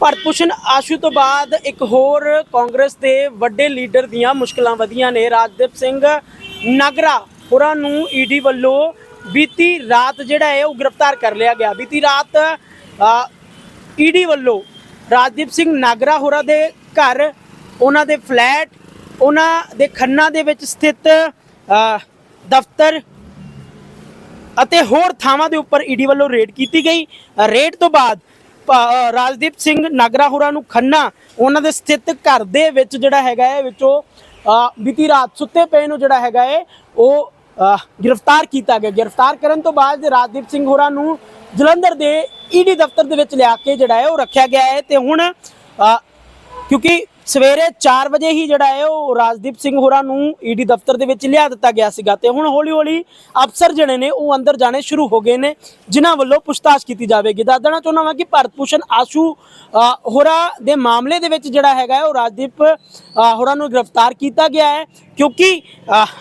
ਭਾਰਤ ਭੂਸ਼ਣ ਆਸ਼ੂ ਤੋਂ ਬਾਅਦ ਇੱਕ ਹੋਰ ਕਾਂਗਰਸ ਦੇ ਵੱਡੇ ਲੀਡਰ ਦੀਆਂ ਮੁਸ਼ਕਲਾਂ ਵਧੀਆਂ ਨੇ ਰਾਜਦੀਪ ਸਿੰਘ ਨਗਰਾ। ਹੋਰਾਂ ਨੂੰ ਈਡੀ ਵੱਲੋਂ ਬੀਤੀ ਰਾਤ ਜਿਹੜਾ ਹੈ ਉਹ ਗ੍ਰਿਫਤਾਰ ਕਰ ਲਿਆ ਗਿਆ। ਬੀਤੀ ਰਾਤ ਈਡੀ ਵੱਲੋਂ ਰਾਜਦੀਪ ਸਿੰਘ ਨਾਗਰਾ ਹੋਰਾਂ ਦੇ ਘਰ ਉਹਨਾਂ ਦੇ ਫਲੈਟ ਉਹਨਾਂ ਦੇ ਖੰਨਾ ਦੇ ਵਿੱਚ ਸਥਿਤ ਦਫ਼ਤਰ ਅਤੇ ਹੋਰ ਥਾਵਾਂ ਦੇ ਉੱਪਰ ਈਡੀ ਵੱਲੋਂ ਰੇਡ ਕੀਤੀ ਗਈ। ਅ, ਰੇਡ ਤੋਂ ਬਾਅਦ ਰਾਜਦੀਪ ਸਿੰਘ ਨਾਗਰਾ ਹੋਰਾਂ ਨੂੰ ਖੰਨਾ, ਉਹਨਾਂ ਦੇ ਸਥਿਤ ਘਰ ਦੇ ਵਿੱਚ ਜਿਹੜਾ ਹੈਗਾ ਹੈ, ਵਿੱਚੋਂ ਬੀਤੀ ਰਾਤ ਸੁੱਤੇ ਪਏ ਨੂੰ ਜਿਹੜਾ ਹੈਗਾ ਹੈ, ਉਹ ਗ੍ਰਿਫਤਾਰ ਕੀਤਾ ਗਿਆ। ਗ੍ਰਿਫਤਾਰ ਕਰਨ ਤੋਂ ਬਾਅਦ ਰਾਜਦੀਪ ਸਿੰਘ ਹੋਰਾਂ ਨੂੰ ਜਲੰਧਰ ਦੇ ਈਡੀ ਦਫ਼ਤਰ ਦੇ ਵਿੱਚ ਲਿਆ ਕੇ ਜਿਹੜਾ ਹੈ, ਉਹ ਰੱਖਿਆ ਗਿਆ ਹੈ ਤੇ ਹੁਣ ਕਿਉਂਕਿ ਸਵੇਰੇ 4 ਵਜੇ ਹੀ ਜਿਹੜਾ ਹੈ ਉਹ ਰਾਜਦੀਪ ਸਿੰਘ ਹੋਰਾਂ ਨੂੰ ਈਡੀ ਦਫ਼ਤਰ ਦੇ ਵਿੱਚ ਲਿਆ ਦਿੱਤਾ ਗਿਆ ਸੀਗਾ ਤੇ ਹੁਣ ਹੌਲੀ-ਹੌਲੀ ਅਫਸਰ ਜਿਹੜੇ ਨੇ ਉਹ ਅੰਦਰ ਜਾਣੇ ਸ਼ੁਰੂ ਹੋ ਗਏ ਨੇ, ਜਿਨ੍ਹਾਂ ਵੱਲੋਂ ਪੁੱਛਤਾਛ ਕੀਤੀ ਜਾਵੇਗੀ। ਦੱਸ ਦੇਣਾ ਚਾਹੁੰਦਾ ਵਾਂ ਕਿ ਭਾਰਤ ਭੂਸ਼ਣ ਆਸ਼ੂ ਹੋਰਾਂ ਦੇ ਮਾਮਲੇ ਦੇ ਵਿੱਚ ਜਿਹੜਾ ਹੈਗਾ ਉਹ ਰਾਜਦੀਪ ਹੋਰਾਂ ਨੂੰ ਗ੍ਰਿਫਤਾਰ ਕੀਤਾ ਗਿਆ ਹੈ ਕਿਉਂਕਿ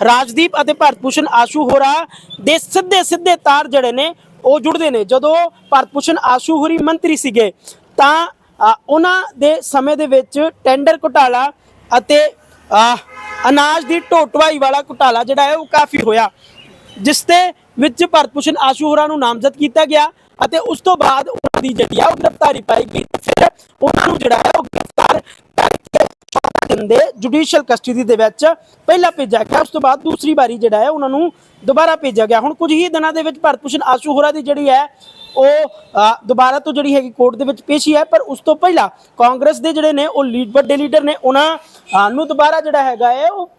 ਰਾਜਦੀਪ ਅਤੇ ਭਾਰਤ ਭੂਸ਼ਣ ਆਸ਼ੂ ਹੋਰਾਂ ਦੇ ਸਿੱਧੇ ਸਿੱਧੇ ਤਾਰ ਜਿਹੜੇ ਨੇ ਉਹ ਜੁੜਦੇ ਨੇ। ਜਦੋਂ ਭਾਰਤ ਭੂਸ਼ਣ ਆਸ਼ੂ ਹੋਰੀ ਮੰਤਰੀ ਸੀਗੇ, ਤਾਂ ਉਹਨਾਂ ਦੇ ਸਮੇਂ ਦੇ ਵਿੱਚ ਟੈਂਡਰ ਘੁਟਾਲਾ ਅਤੇ ਅਨਾਜ ਦੀ ਢੋਟਵਾਈ ਵਾਲਾ ਘੁਟਾਲਾ ਜਿਹੜਾ ਹੈ ਉਹ ਕਾਫੀ ਹੋਇਆ, ਜਿਸ ਦੇ ਵਿੱਚ ਭਰਤ ਭੂਸ਼ਣ ਆਸ਼ੂ ਹੋਰਾਂ ਨੂੰ ਨਾਮਜ਼ਦ ਕੀਤਾ ਗਿਆ ਅਤੇ ਉਸ ਤੋਂ ਬਾਅਦ ਉਹਨਾਂ ਦੀ ਜਿਹੜੀ ਆ ਉਹ ਗ੍ਰਿਫਤਾਰੀ ਪਾਈ ਗਈ ਫਿਰ ਉਹਨਾਂ ਨੂੰ ਜਿਹੜਾ ਹੈ ਉਹ 14 ਜੁਡੀਸ਼ੀਅਲ ਕਸਟਡੀ ਦੇ ਵਿੱਚ ਪਹਿਲਾਂ ਭੇਜਿਆ ਗਿਆ। ਉਸ ਤੋਂ ਬਾਅਦ ਦੂਸਰੀ ਵਾਰੀ ਜਿਹੜਾ ਹੈ ਉਹਨਾਂ ਨੂੰ ਦੁਬਾਰਾ ਭੇਜਿਆ ਗਿਆ। ਹੁਣ ਕੁਝ ਹੀ ਦਿਨਾਂ ਦੇ ਵਿੱਚ ਭਰਤ ਭੂਸ਼ਣ ਆਸ਼ੂ ਹੋਰਾਂ ਦੀ ਜਿਹੜੀ ਹੈ ਉਹ ਦੁਬਾਰਾ ਤੋਂ ਜਿਹੜੀ ਹੈਗੀ ਕੋਰਟ ਦੇ ਵਿੱਚ ਪੇਸ਼ੀ ਹੈ। ਪਰ ਉਸ ਤੋਂ ਪਹਿਲਾਂ ਕਾਂਗਰਸ ਦੇ ਜਿਹੜੇ ਨੇ ਉਹ ਲੀਡ ਵੱਡੇ ਲੀਡਰ ਨੇ ਉਹਨਾਂ ਨੂੰ ਦੁਬਾਰਾ ਜਿਹੜਾ ਹੈਗਾ ਹੈ ਉਹ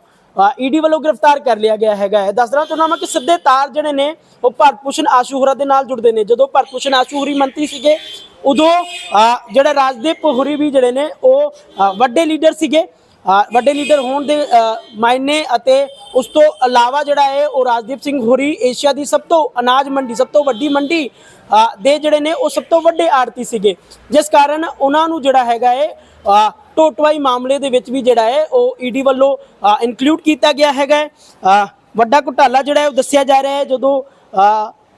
ਈਡੀ ਵੱਲੋਂ ਗ੍ਰਿਫਤਾਰ ਕਰ ਲਿਆ ਗਿਆ ਹੈਗਾ ਹੈ। ਦੱਸ ਦਰਾਂ ਚਾਹੁੰਦਾ ਮੈਂ ਕਿ ਸਿੱਧੇ ਤਾਰ ਜਿਹੜੇ ਨੇ ਉਹ ਭਾਰਤ ਭੂਸ਼ਣ ਆਸ਼ੂ ਦੇ ਨਾਲ ਜੁੜਦੇ ਨੇ। ਜਦੋਂ ਭਾਰਤ ਭੂਸ਼ਣ ਆਸ਼ੂ ਹੋਰੀ ਮੰਤਰੀ ਸੀਗੇ ਉਦੋਂ ਅ, ਜਿਹੜਾ ਰਾਜਦੀਪ ਹੋਰੀ ਵੀ ਜਿਹੜੇ ਨੇ ਉਹ ਵੱਡੇ ਲੀਡਰ ਸੀਗੇ। ਵੱਡੇ ਲੀਡਰ ਹੋਣ ਦੇ ਮਾਇਨੇ ਅਤੇ ਉਸ ਤੋਂ ਇਲਾਵਾ ਜਿਹੜਾ ਹੈ ਉਹ ਰਾਜਦੀਪ ਸਿੰਘ ਹੋਰੀ ਏਸ਼ੀਆ ਦੀ ਸਭ ਤੋਂ ਅਨਾਜ ਮੰਡੀ, ਸਭ ਤੋਂ ਵੱਡੀ ਮੰਡੀ ਦੇ ਜਿਹੜੇ ਨੇ ਉਹ ਸਭ ਤੋਂ ਵੱਡੇ ਆੜਤੀ ਸੀਗੇ ਜਿਸ ਕਾਰਨ ਉਹਨਾਂ ਨੂੰ ਜਿਹੜਾ ਹੈਗਾ ਹੈ ਟੋਟਵਾਈ ਮਾਮਲੇ ਦੇ ਵਿੱਚ ਵੀ ਜਿਹੜਾ ਹੈ ਉਹ ਈਡੀ ਵੱਲੋਂ ਇਨਕਲੂਡ ਕੀਤਾ ਗਿਆ ਹੈਗਾ ਹੈ। ਵੱਡਾ ਘੁਟਾਲਾ ਜਿਹੜਾ ਹੈ ਉਹ ਦੱਸਿਆ ਜਾ ਰਿਹਾ ਹੈ ਜਦੋਂ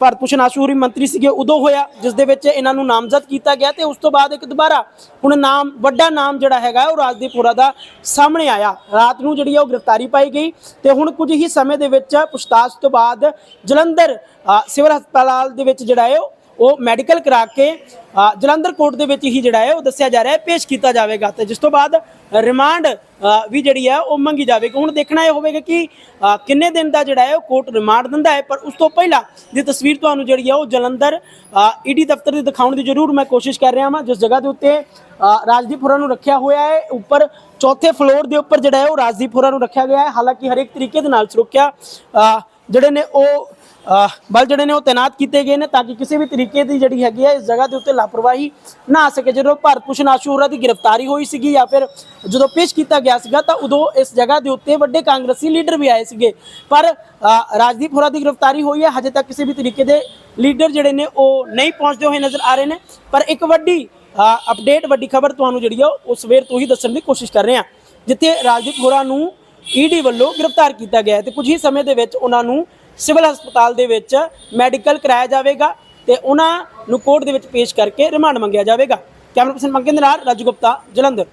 ਭਾਰਤ ਭੂਸ਼ਣ ਆਸ਼ੂਰੀ ਮੰਤਰੀ ਸੀਗੇ, ਉਦੋਂ ਹੋਇਆ, ਜਿਸ ਦੇ ਵਿੱਚ ਇਹਨਾਂ ਨੂੰ ਨਾਮਜ਼ਦ ਕੀਤਾ ਗਿਆ ਤੇ ਉਸ ਤੋਂ ਬਾਅਦ ਇੱਕ ਦੁਬਾਰਾ ਹੁਣ ਨਾਮ, ਵੱਡਾ ਨਾਮ ਜਿਹੜਾ ਹੈਗਾ, ਉਹ ਰਾਜਦੀਪੁਰਾ ਦਾ ਸਾਹਮਣੇ ਆਇਆ। ਰਾਤ ਨੂੰ ਜਿਹੜੀ ਹੈ ਉਹ ਗ੍ਰਿਫਤਾਰੀ ਪਾਈ ਗਈ ਤੇ ਹੁਣ ਕੁਝ ਹੀ ਸਮੇਂ ਦੇ ਵਿੱਚ ਪੁੱਛਤਾਛ ਤੋਂ ਬਾਅਦ ਜਲੰਧਰ ਸਿਵਲ ਹਸਪਤਾਲ ਦੇ ਵਿੱਚ ਜਿਹੜਾ ਹੈ ਉਹ ਮੈਡੀਕਲ ਕਰਾ ਕੇ ਜਲੰਧਰ ਕੋਰਟ ਦੇ ਵਿੱਚ ਹੀ ਜਿਹੜਾ ਹੈ, ਉਹ ਦੱਸਿਆ ਜਾ ਰਿਹਾ ਹੈ, ਪੇਸ਼ ਕੀਤਾ ਜਾਵੇਗਾ। ਤੇ ਜਿਸ ਤੋਂ ਬਾਅਦ ਰਿਮਾਂਡ ਵੀ ਜਿਹੜੀ ਹੈ, ਉਹ ਮੰਗੀ ਜਾਵੇਗੀ। ਹੁਣ ਦੇਖਣਾ ਇਹ ਹੋਵੇਗਾ ਕਿ ਕਿੰਨੇ ਦਿਨ ਦਾ ਜਿਹੜਾ ਹੈ, ਉਹ ਕੋਰਟ ਰਿਮਾਂਡ ਦਿੰਦਾ ਹੈ। ਪਰ ਉਸ ਤੋਂ ਪਹਿਲਾਂ ਦੀ ਤਸਵੀਰ ਤੁਹਾਨੂੰ ਜਿਹੜੀ ਹੈ, ਉਹ ਜਲੰਧਰ ਈਡੀ ਦਫ਼ਤਰ ਦੀ ਦਿਖਾਉਣ ਦੀ ਜ਼ਰੂਰ ਮੈਂ ਕੋਸ਼ਿਸ਼ ਕਰ ਰਿਹਾ ਹਾਂ ਜਿਸ ਜਗ੍ਹਾ ਦੇ ਉੱਤੇ ਰਾਜਦੀਪ ਹੋਰਾਂ ਨੂੰ ਰੱਖਿਆ ਹੋਇਆ ਹੈ, ਉੱਪਰ ਚੌਥੇ ਫਲੋਰ ਦੇ ਉੱਪਰ ਜਿਹੜਾ ਹੈ, ਉਹ ਰਾਜਦੀਪ ਹੋਰਾਂ ਨੂੰ ਰੱਖਿਆ ਗਿਆ ਹੈ। ਹਾਲਾਂਕਿ ਹਰੇਕ ਤਰੀਕੇ ਦੇ ਨਾਲ ਸੁਰੱਖਿਆ ਜਿਹੜੇ ਨੇ ਉਹ ਬਲ ਜਿਹੜੇ ਨੇ ਉਹ ਤਾਇਨਾਤ ਕੀਤੇ ਗਏ ਨੇ ਤਾਂ ਕਿ ਕਿਸੇ ਵੀ ਤਰੀਕੇ ਦੀ ਜਿਹੜੀ ਹੈਗੀ ਹੈ ਇਸ ਜਗ੍ਹਾ ਦੇ ਉੱਤੇ ਲਾਪਰਵਾਹੀ ਨਾ ਆ ਸਕੇ। ਜਦੋਂ ਭਾਰਤ ਭੂਸ਼ਣ ਆਸ਼ੂ ਹੋਰਾਂ ਦੀ ਗ੍ਰਿਫਤਾਰੀ ਹੋਈ ਸੀਗੀ ਜਾਂ ਫਿਰ ਜਦੋਂ ਪੇਸ਼ ਕੀਤਾ ਗਿਆ ਸੀਗਾ ਤਾਂ ਉਦੋਂ ਇਸ ਜਗ੍ਹਾ ਦੇ ਉੱਤੇ ਵੱਡੇ ਕਾਂਗਰਸੀ ਲੀਡਰ ਵੀ ਆਏ ਸੀਗੇ। ਪਰ ਰਾਜਦੀਪ ਹੋਰਾਂ ਦੀ ਗ੍ਰਿਫਤਾਰੀ ਹੋਈ ਹੈ। ਹਜੇ ਤੱਕ ਕਿਸੇ ਵੀ ਤਰੀਕੇ ਦੇ ਲੀਡਰ ਜਿਹੜੇ ਨੇ ਉਹ ਨਹੀਂ ਪਹੁੰਚਦੇ ਹੋਏ ਨਜ਼ਰ ਆ ਰਹੇ ਨੇ। ਪਰ ਇੱਕ ਵੱਡੀ ਅਪਡੇਟ ਵੱਡੀ ਖਬਰ ਤੁਹਾਨੂੰ ਜਿਹੜੀ ਆ ਉਹ ਸਵੇਰ ਤੋਂ ਹੀ ਦੱਸਣ ਦੀ ਕੋਸ਼ਿਸ਼ ਕਰ ਰਹੇ ਹਾਂ। ਜਿੱਥੇ ਰਾਜਦੀਪ ਹੋਰਾਂ ਨੂੰ ਈਡੀ ਵੱਲੋਂ ਗ੍ਰਿਫਤਾਰ ਕੀਤਾ ਗਿਆ ਹੈ ਤੇ ਕੁਝ ਹੀ ਸਮੇਂ ਦੇ ਵਿੱਚ ਉਹਨਾਂ ਨੂੰ ਸਿਵਲ ਹਸਪਤਾਲ ਦੇ ਵਿੱਚ ਮੈਡੀਕਲ ਕਰਾਇਆ ਜਾਵੇਗਾ ਤੇ ਉਹਨਾਂ ਨੂੰ ਕੋਰਟ ਦੇ ਵਿੱਚ ਪੇਸ਼ ਕਰਕੇ ਰਿਮਾਂਡ ਮੰਗਿਆ ਜਾਵੇਗਾ। ਕੈਮਰਾ ਪਰਸਨ ਮੰਗੇ ਦੇ ਨਾਲ ਰਾਜੂ ਗੁਪਤਾ, ਜਲੰਧਰ।